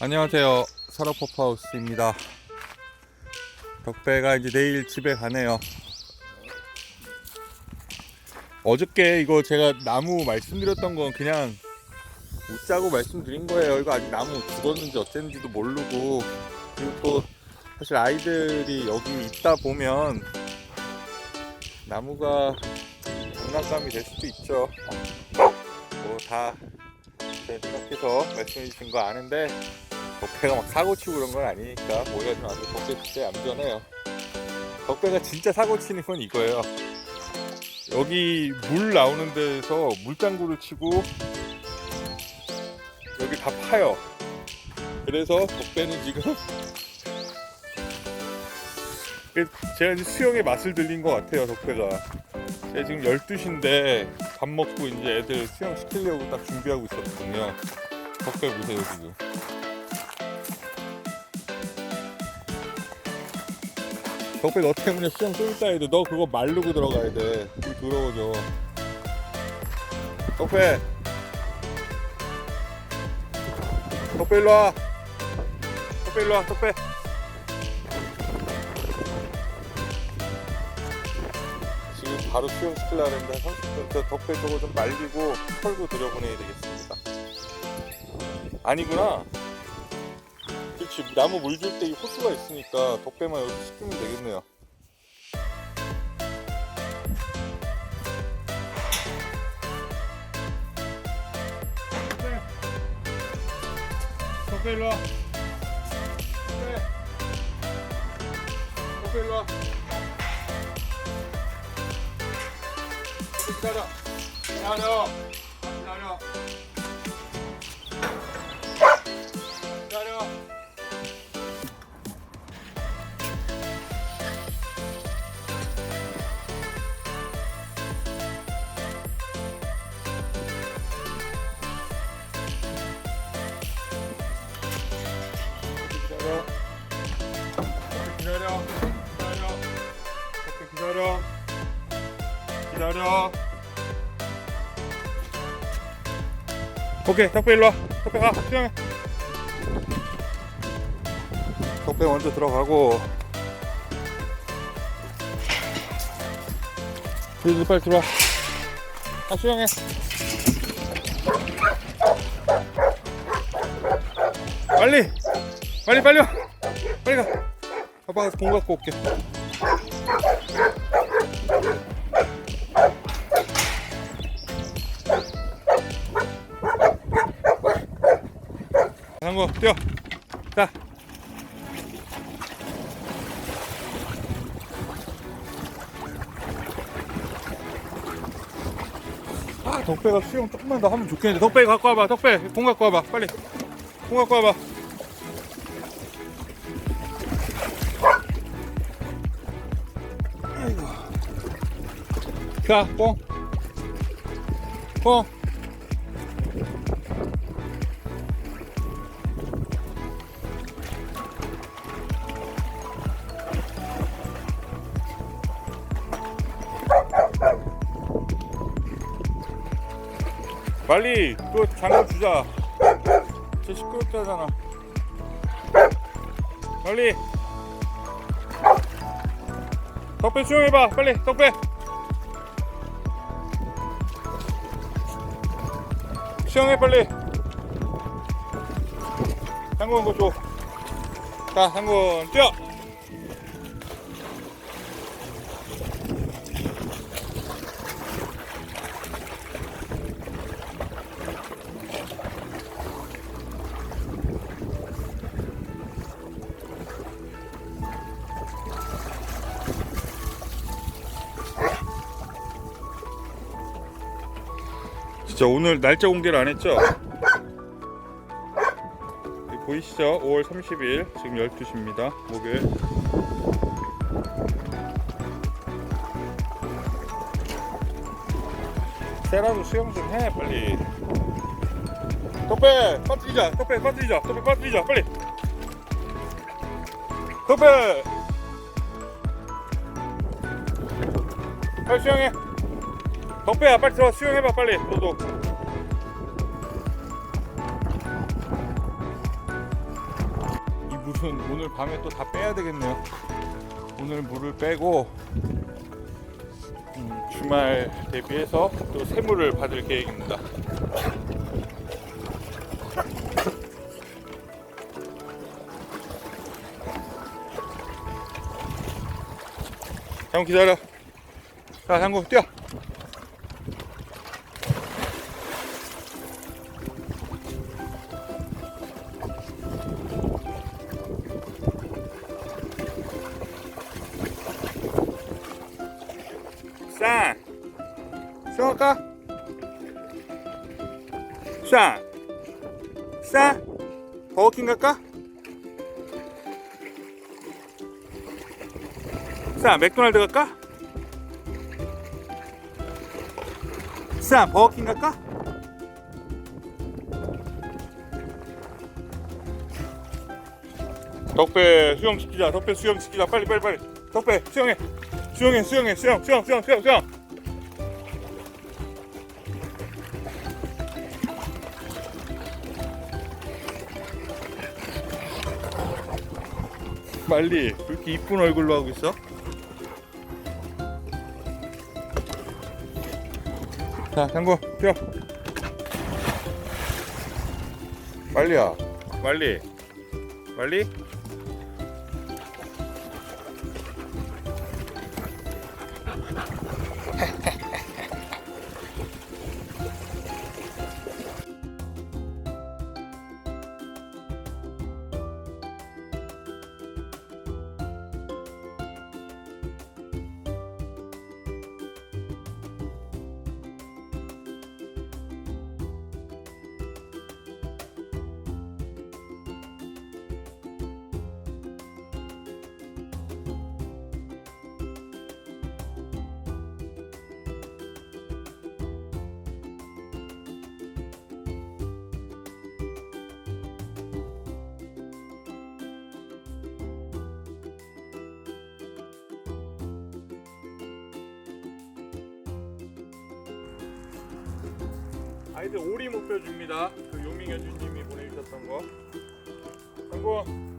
안녕하세요. 서러퍼파우스입니다. 덕배가 이제 내일 집에 가네요. 어저께 이거 제가 나무 말씀드렸던 건 그냥 웃자고 말씀드린 거예요. 이거 아직 나무 죽었는지 어쨌는지도 모르고 그리고 또 사실 아이들이 여기 있다 보면 나무가 장난감이 될 수도 있죠. 뭐 다 생각해서 말씀해 주신 거 아는데 덕배가 막 사고 치고 그런 건 아니니까 오해하지 마세요. 덕배 진짜 얌전해요. 덕배가 진짜 사고 치는 건 이거예요. 여기 물 나오는 데서 물장구를 치고 여기 다 파요. 그래서 덕배는 지금 그 제가 수영의 맛을 들린 것 같아요, 덕배가. 제가 지금 12시인데 밥 먹고 이제 애들 수영 시키려고 딱 준비하고 있었거든요. 덕배 보세요, 지금. 덕배 너 때문에 수영 좀 해야 돼. 너 그거 말르고 들어가야 돼. 물 더러워져. 덕배. 덕배 일로 와. 덕배 일로 와. 덕배. 바로 수영 시키려고 했는데 30분 저 덕배 저거 좀 말리고 털고 들여보내야 되겠습니다. 아니구나. 그렇지 나무 물 줄 때 이 호수가 있으니까 덕배만 여기서 시키면 되겠네요. 덕배 일로 와. 덕배. 덕배 일로 와. 기다려. 기다려. 기다려. 기다려. 기다려. 기다려. 기다려. 기다려. 오케이, 덕배 일로 와. 덕배 가. 수영해. 덕배 먼저 들어가고. 그래도 빨리 들어와. 아, 수영해. 빨리! 빨리, 빨리 와! 빨리 가! 아빠가 공 갖고 올게. 한거 뛰어. 자. 아, 덕배가 수영 조금만 더 하면 좋겠는데. 덕배 갖고 와봐. 덕배 공 갖고 와봐. 빨리. 공 갖고 와봐. 아이고. 자, 뽕. 뽕. 빨리 또 장갑 주자. 쟤 시끄럽다잖아. 빨리. 덕배 수영해봐. 빨리 덕배. 수영해 빨리. 한국은 거 줘. 자 한국은 뛰어. 진짜 오늘 날짜 공개를 안 했죠? 여기 보이시죠? 5월 30일 지금 12시입니다. 목요일. 세라도 수영 좀 해 빨리. 덕배 빠뜨리자. 덕배 빠뜨리자. 덕배 빠뜨리자. 빨리. 덕배. 빨리 수영해. 덕배야 빨리 들어 수영해봐 빨리 너도 물은 오늘 밤에 또 다 빼야 되겠네요. 오늘 물을 빼고 음, 주말 대비해서 또 새물을 받을 계획입니다. 잠깐 기다려. 자, 상구 뛰어. 버거킹 갈까? 쌍. 맥도날드 갈까? 쌍. 버거킹 갈까? 덕배 수영 시키자. 덕배 수영 시키자. 빨리 빨리 빨리. 덕배 수영해. 수영해 수영해 수영 수영 수영 수영 빨리 왜 이렇게 이쁜 얼굴로 하고 있어? 자, 장구 뛰어. 빨리야. 빨리. 빨리. 아이들 오리 목표 줍니다. 그 요밍현주님이 보내주셨던 거. 장구.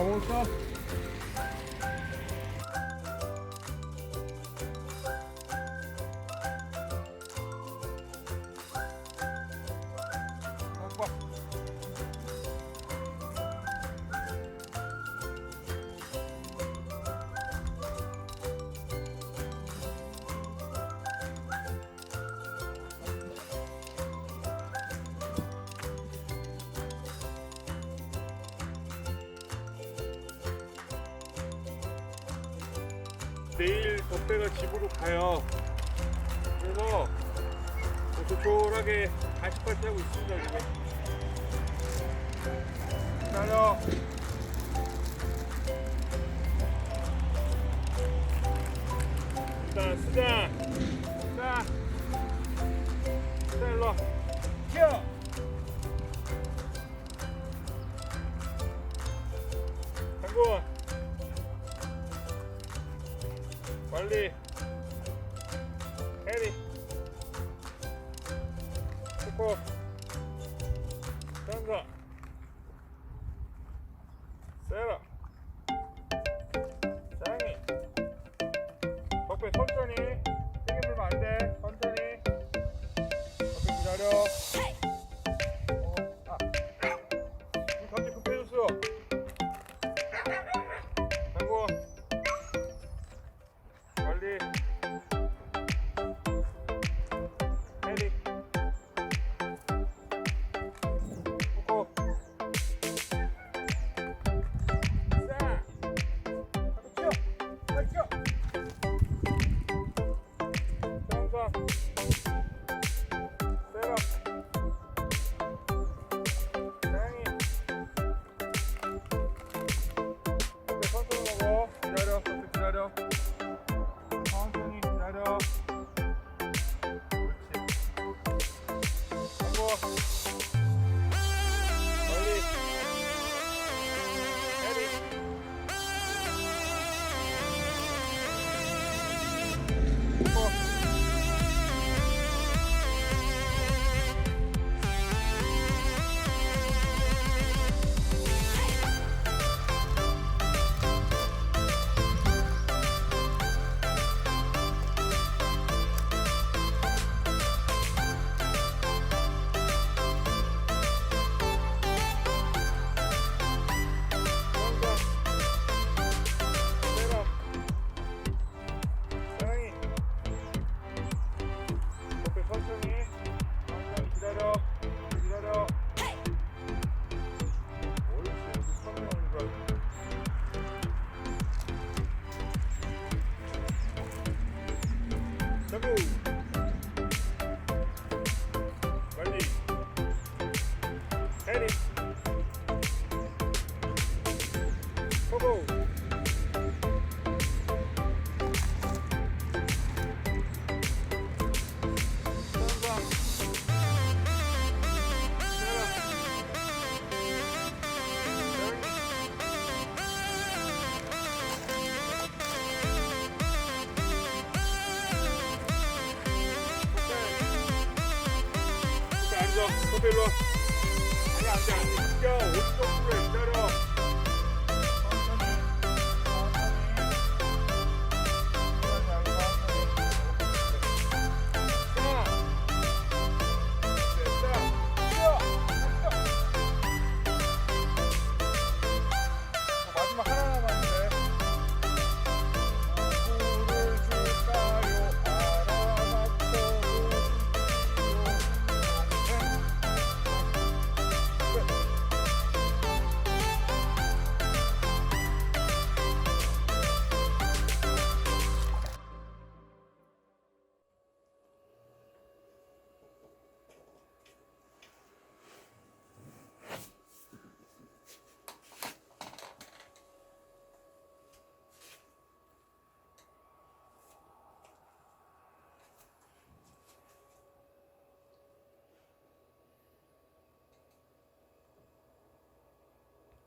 다 먹었어? 내일 덕배가 집으로 가요. 그래서 뭐 조촐하게 파티 하고 있습니다 지금. 기다려. 일단 쓰자. 쓰자. 쓰자 일로 와. 튀어. 장군. 빨리. 해리. 스코 the move. 앉아. 선배 일로 와. 아니, 안 돼, 안 돼. 어디 좀 그래, 기다려.